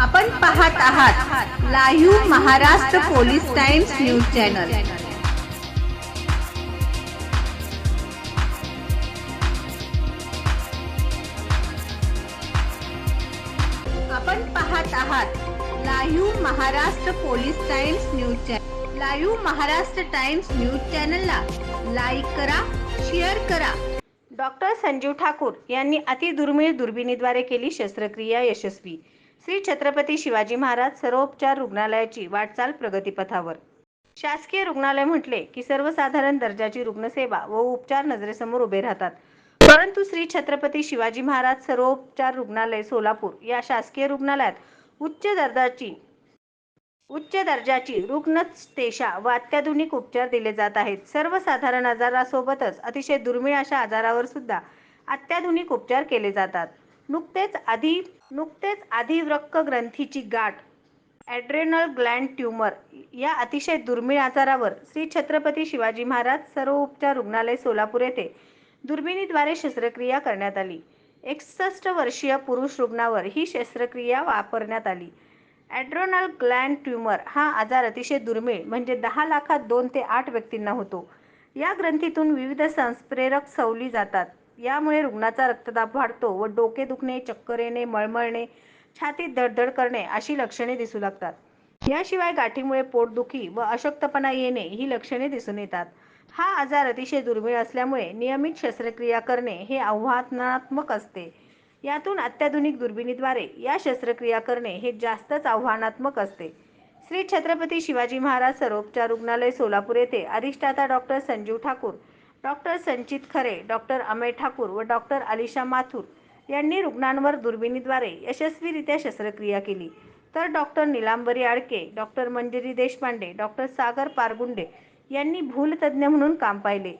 आपण पाहत आहात live Maharashtra police times news channel. आपण पाहत आहात live Maharashtra police times news channel live Maharashtra times news चॅनलला लाईक करा शेअर करा. डॉक्टर संजीव ठाकूर यांनी अतिदुर्मिळ दुर्बिणीद्वारे केली शस्त्रक्रिया यशस्वी. श्री छत्रपती शिवाजी महाराज सर्वोपचार रुग्णालयाची वाटचाल प्रगतीपथावर. शासकीय रुग्णालय म्हटले की सर्वसाधारण दर्जाची रुग्णसेवा व उपचार नजरेसमोर उभे राहतात. परंतु श्री छत्रपती शिवाजी महाराज सर्वोपचार रुग्णालय सोलापूर या शासकीय रुग्णालयात उच्च दर्जाची उच्च दर्जाची रुग्णतेषा व अत्याधुनिक उपचार दिले जात आहेत. सर्वसाधारण आजारासोबतच अतिशय दुर्मिळ अशा आजारावर सुद्धा अत्याधुनिक उपचार केले जातात. नुकतेच आधी नुकतेच आधिवृक्क ग्रंथीची गाठ ॲड्रेनल ग्लँड ट्यूमर या अतिशय दुर्मिळ आजारावर श्री छत्रपती शिवाजी महाराज सर्व उपचार रुग्णालय सोलापूर येथे दुर्बिणीद्वारे शस्त्रक्रिया करण्यात आली. एकसष्ट वर्षीय पुरुष रुग्णावर ही शस्त्रक्रिया वापरण्यात आली. ॲड्रोनल ग्लँड ट्यूमर हा आजार अतिशय दुर्मिळ म्हणजे दहा लाखात दोन ते आठ व्यक्तींना होतो. या ग्रंथीतून विविध संस्प्रेरक सवली जातात. यामुळे रुग्णाचा रक्तदाब वाढतो व डोके दुखणे चक्कर येणे मळमळणे छातीत धडधड करणे अशी लक्षणे दिसू लागतात. याशिवाय गाठीमुळे पोटदुखी व अशक्तपणा येणे ही लक्षणे दिसून येतात. हा आजार अतिशय दुर्मिळ असल्यामुळे नियमित शस्त्रक्रिया करणे हे आव्हानात्मक असते. यातून अत्याधुनिक दुर्बिणीद्वारे या शस्त्रक्रिया करणे हे जास्तच आव्हानात्मक असते. श्री छत्रपती शिवाजी महाराज सरोपचार रुग्णालय सोलापूर येथे अधिष्ठाता डॉक्टर संजीव ठाकूर डॉक्टर संचित खरे डॉक्टर अमय ठाकूर व डॉक्टर अलिशा माथुर यांनी रुग्णांवर दुर्बिणीद्वारे यशस्वीरित्या शस्त्रक्रिया केली. तर doctor Nilambari Adke doctor Manjiri Deshpande doctor Sagar Pargunde यांनी भूलतज्ज्ञ म्हणून काम पाहिले.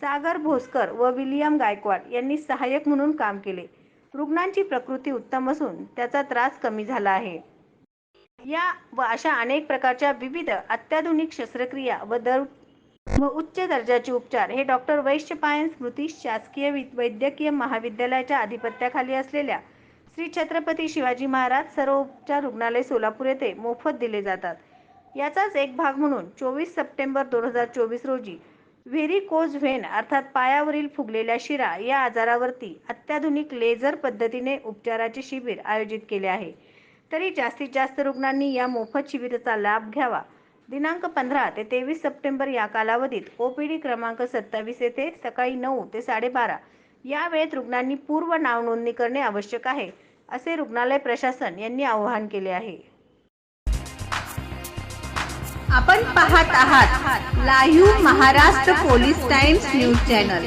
सागर भोसकर व विलियम गायकवाड यांनी सहाय्यक म्हणून काम केले. रुग्णांची प्रकृती उत्तम असून त्याचा त्रास कमी झाला आहे. या व अशा अनेक प्रकारच्या विविध अत्याधुनिक शस्त्रक्रिया व दर व उच्च दर्जाचे उपचार. हे डॉक्टर वैश्यपायन स्मृती शासकीय वि- वैद्यकीय महाविद्यालयाच्या अधिपत्याखाली असलेल्या श्री छत्रपती शिवाजी महाराज सर्वोपचार रुग्णालय सोलापूर येथे मोफत दिले जातात. याचाच एक भाग म्हणून चोवीस सप्टेंबर दोन हजार चोवीस रोजी व्हेरिकोज व्हेन अर्थात पायावरील फुगलेल्या शिरा या आजारावरती अत्याधुनिक लेझर पद्धतीने उपचाराचे शिबिर आयोजित केले आहे. तरी जास्तीत जास्त रुग्णांनी या मोफत शिबिराचा लाभ घ्यावा. दिनांक पंधरा ते तेवीस सप्टेंबर या कालावधीत ओपीडी क्रमांक सत्तावीस येथे सकाळी नऊ ते साडेबारा. या वेळेत रुग्णांनी पूर्व नाव नोंदणी करणे आवश्यक आहे असे रुग्णालय प्रशासन यांनी आवाहन केले आहे. आपण पाहत आहात live Maharashtra police times news channel.